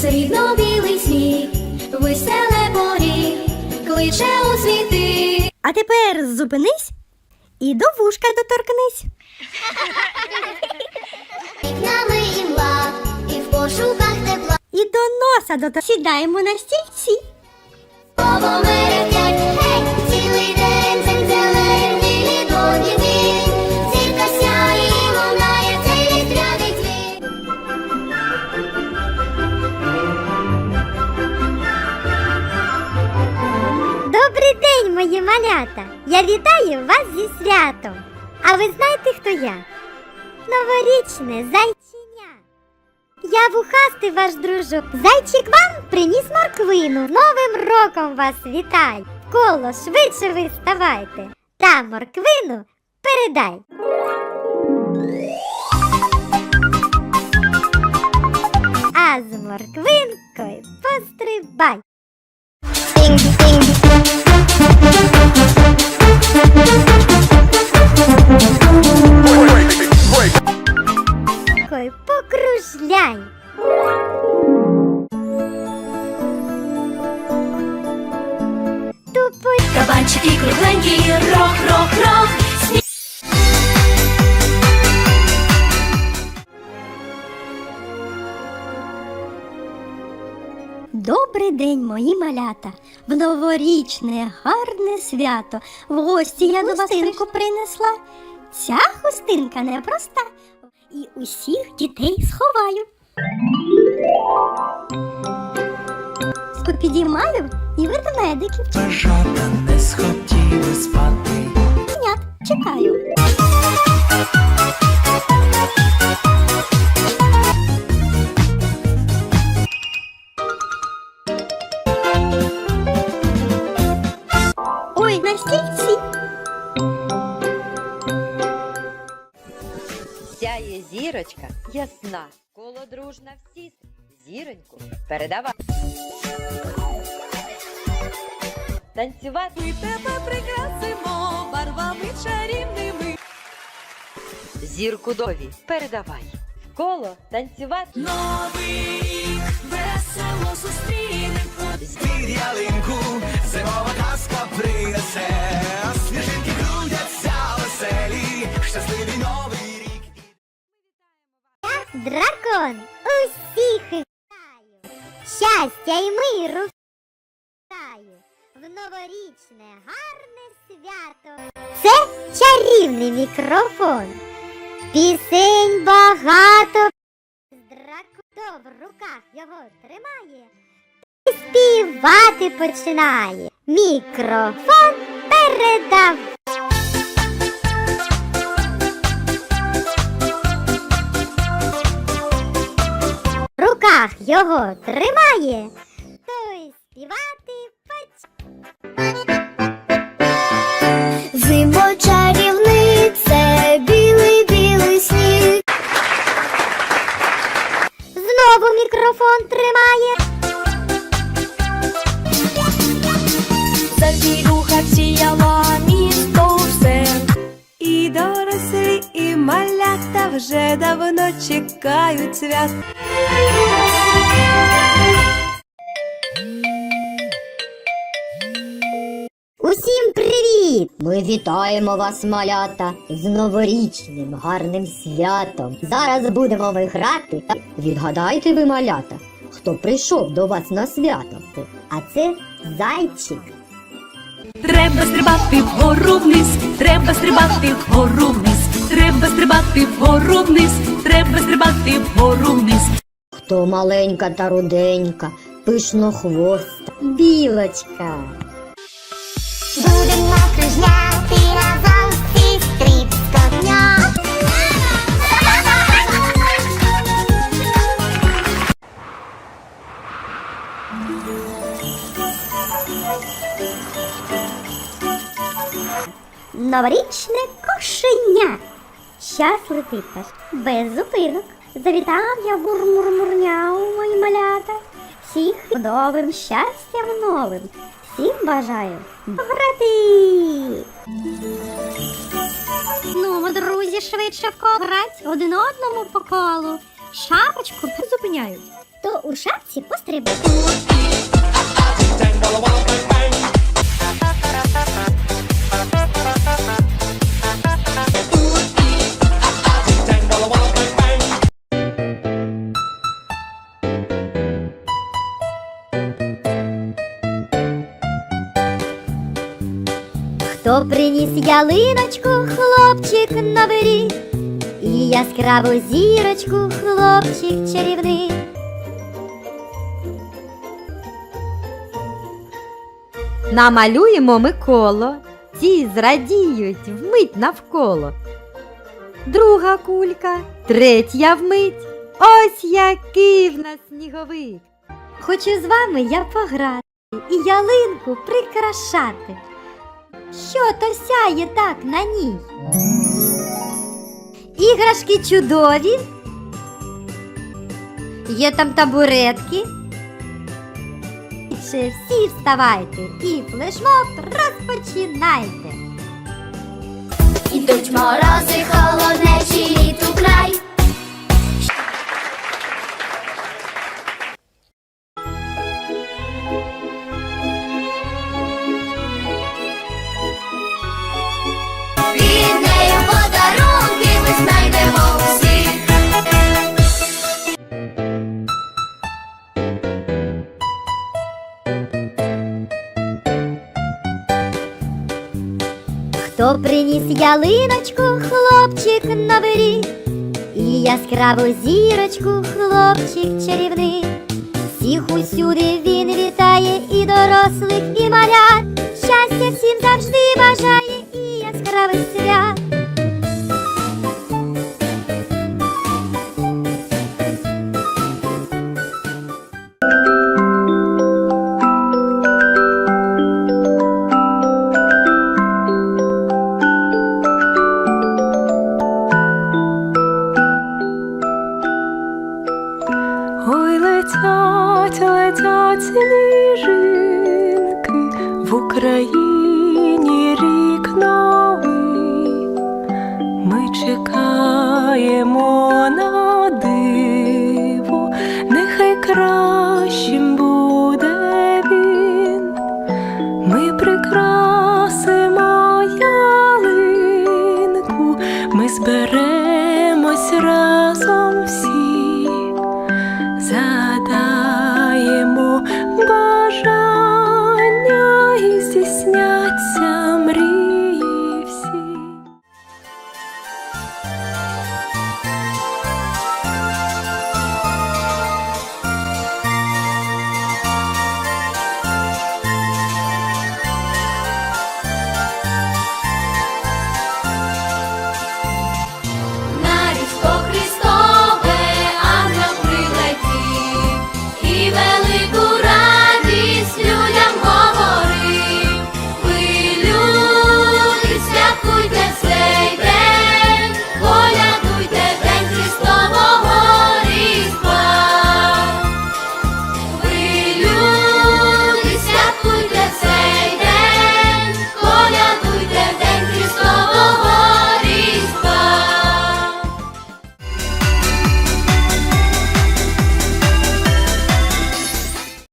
Срібно-білий сміх, веселе поріг, кличе у світи. А тепер зупинись і до вушка доторкнись. Вікнами імла, і в пошуках тепла. І до носа дотор... Сідаємо на стільці. Слово малята! Я вітаю вас зі святом. А ви знаєте, хто я? Новорічне зайчиня. Я вухастий ваш дружок. Зайчик вам приніс морквину. Новим роком вас вітай. Коло швидше ви ставайте. Та морквину передай. А з морквинкою пострибай. Ой, покружляй. Тупой Кабанчики кругленькие рох-рох-рох. Добрий день, мої малята. В новорічне гарне свято. В гості я до вас хустинку принесла. Ця хустинка непроста. І усіх дітей сховаю. Підіймаю і ведмедиків Жата не схотіли Сяє зірочка ясна, коло дружна всі. Зіроньку передавай. Танцювати тебе прикрасимо барвами чарівними. зірку дові передавай. Коло танцювати Новий весело зустрінемо. Під зимова казка принесе. Щасливий новий рік. Дракон усіх вітаю. Щастя й миру вітаю. В новорічне гарне свято. Це чарівний мікрофон. Пісень багато. Дракон в руках його тримає. І співати починає. Мікрофон передав. Руках його тримає, то й співати поч... Зимо чарівний, це білий білий сніг. Знову мікрофон тримає. Завіруха сіяла вже давно чекають свят. Усім привіт! Ми вітаємо вас, малята, з новорічним гарним святом. Зараз будемо ми грати. Відгадайте ви, малята, хто прийшов до вас на свято. А це зайчик. Треба стрибати вгору вниз, треба стрибати вгору вниз, треба стрибати вгору вниз, треба стрибати вгору вниз. Хто маленька та руденька, пишнохвоста, білочка. Будемо кружляти разом всі стріп коня. Новорічне кошеня. Щас летить теж без зупинок. Завітав я мур-мур-мурняу, мої малята. Всіх новим щастям новим. Всім бажаю грати. Ну, друзі, швидше в коло грать один одному по колу. Шапочку зупиняють. То у шапці пострибай. Приніс ялиночку, хлопчик новий рік, і яскраву зірочку, хлопчик чарівний. Намалюємо ми коло, ті зрадіють вмить навколо. Друга кулька, третя вмить. Ось який в нас сніговик. Хочу з вами я пограти і ялинку прикрашати. Що то сяє так на ній? Іграшки чудові. Є там табуретки. Ще всі вставайте і флешмоб розпочинайте. Ідуть морози, холоднечі літу край. Хто приніс ялиночку, хлопчик рік, і яскраву зірочку, хлопчик чарівний. Всіх усюди він вітає і дорослих, і малят. Щастя Чекаємо на диво, нехай кращим буде він. Ми прикрасимо ялинку, ми зберемось разом всі.